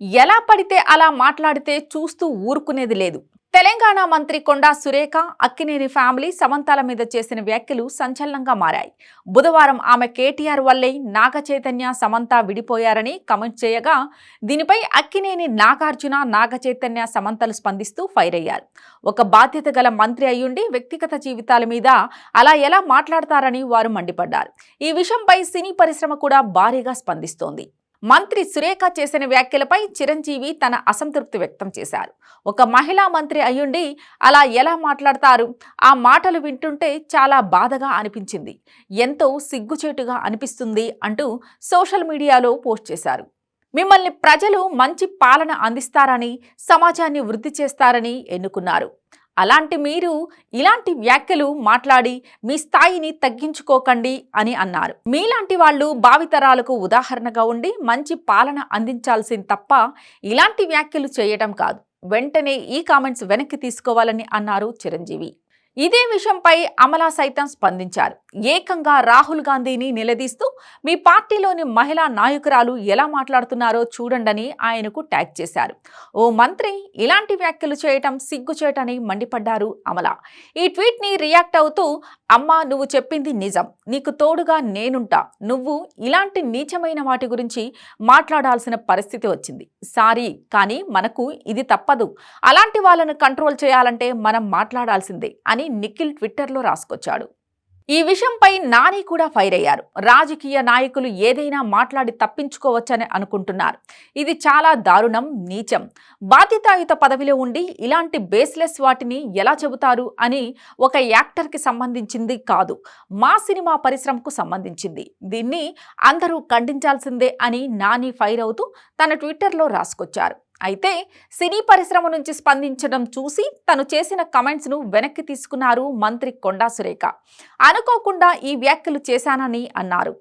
ఎలా పడితే అలా మాట్లాడితే చూస్తూ ఊరుకునేది లేదు. తెలంగాణ మంత్రి కొండా సురేఖ అక్కినేని ఫ్యామిలీ సమంతాల మీద చేసిన వ్యాఖ్యలు సంచలనంగా మారాయి. బుధవారం ఆమె కేటీఆర్ వల్లే నాగ చైతన్య సమంత విడిపోయారని కమెంట్ చేయగా దీనిపై అక్కినేని నాగార్జున నాగ చైతన్య సమంతలు స్పందిస్తూ ఫైర్ అయ్యారు. ఒక బాధ్యత గల మంత్రి అయ్యుండి వ్యక్తిగత జీవితాల మీద అలా ఎలా మాట్లాడతారని వారు మండిపడ్డారు. ఈ విషయంపై సినీ పరిశ్రమ కూడా భారీగా స్పందిస్తోంది. మంత్రి సురేఖ చేసిన వ్యాఖ్యలపై చిరంజీవి తన అసంతృప్తి వ్యక్తం చేశారు. ఒక మహిళా మంత్రి అయ్యుండి అలా ఎలా మాట్లాడతారు? ఆ మాటలు వింటుంటే చాలా బాధగా అనిపించింది. ఎంతో సిగ్గుచేటుగా అనిపిస్తుంది అంటూ సోషల్ మీడియాలో పోస్ట్ చేశారు. మిమ్మల్ని ప్రజలు మంచి పాలన అందిస్తారని సమాజాన్ని వృద్ధి చేస్తారని ఎన్నుకున్నారు. అలాంటి మీరు ఇలాంటి వ్యాఖ్యలు మాట్లాడి మీ స్థాయిని తగ్గించుకోకండి అని అన్నారు. మీలాంటి వాళ్ళు భావితరాలకు ఉదాహరణగా ఉండి మంచి పాలన అందించాల్సింది తప్ప ఇలాంటి వ్యాఖ్యలు చేయటం కాదు. వెంటనే ఈ కామెంట్స్ వెనక్కి తీసుకోవాలని అన్నారు చిరంజీవి. ఇదే విషయంపై అమలా సైతం స్పందించారు. ఏకంగా రాహుల్ గాంధీని నిలదీస్తూ మీ పార్టీలోని మహిళా నాయకురాలు ఎలా మాట్లాడుతున్నారో చూడండని ఆయనకు ట్యాగ్ చేశారు. ఓ మంత్రి ఇలాంటి వ్యాఖ్యలు చేయటం సిగ్గుచేటని మండిపడ్డారు అమల. ఈ ట్వీట్ని రియాక్ట్ అవుతూ అమ్మా నువ్వు చెప్పింది నిజం. నీకు తోడుగా నేనుంటా. నువ్వు ఇలాంటి నీచమైన వాటి గురించి మాట్లాడాల్సిన పరిస్థితి వచ్చింది. సారీ కానీ మనకు ఇది తప్పదు. అలాంటి వాళ్ళను కంట్రోల్ చేయాలంటే మనం మాట్లాడాల్సిందే అని నిఖిల్ ట్విట్టర్లో రాసుకొచ్చాడు. ఈ విషయంపై నాని కూడా ఫైర్ అయ్యారు. రాజకీయ నాయకులు ఏదైనా మాట్లాడి తప్పించుకోవచ్చని అనుకుంటున్నారు. ఇది చాలా దారుణం నీచం. బాధ్యతాయుత పదవిలో ఉండి ఇలాంటి బేస్లెస్ వాటిని ఎలా చెబుతారు అని ఒక యాక్టర్కి సంబంధించింది కాదు మా సినిమా పరిశ్రమకు సంబంధించింది. దీన్ని అందరూ ఖండించాల్సిందే అని నాని ఫైర్ అవుతూ తన ట్విట్టర్లో రాసుకొచ్చారు. అయితే సినీ పరిశ్రమ నుంచి స్పందించడం చూసి తను చేసిన కమెంట్స్ను వెనక్కి తీసుకున్నారు మంత్రి కొండా సురేఖ. అనుకోకుండా ఈ వ్యాఖ్యలు చేశానని అన్నారు.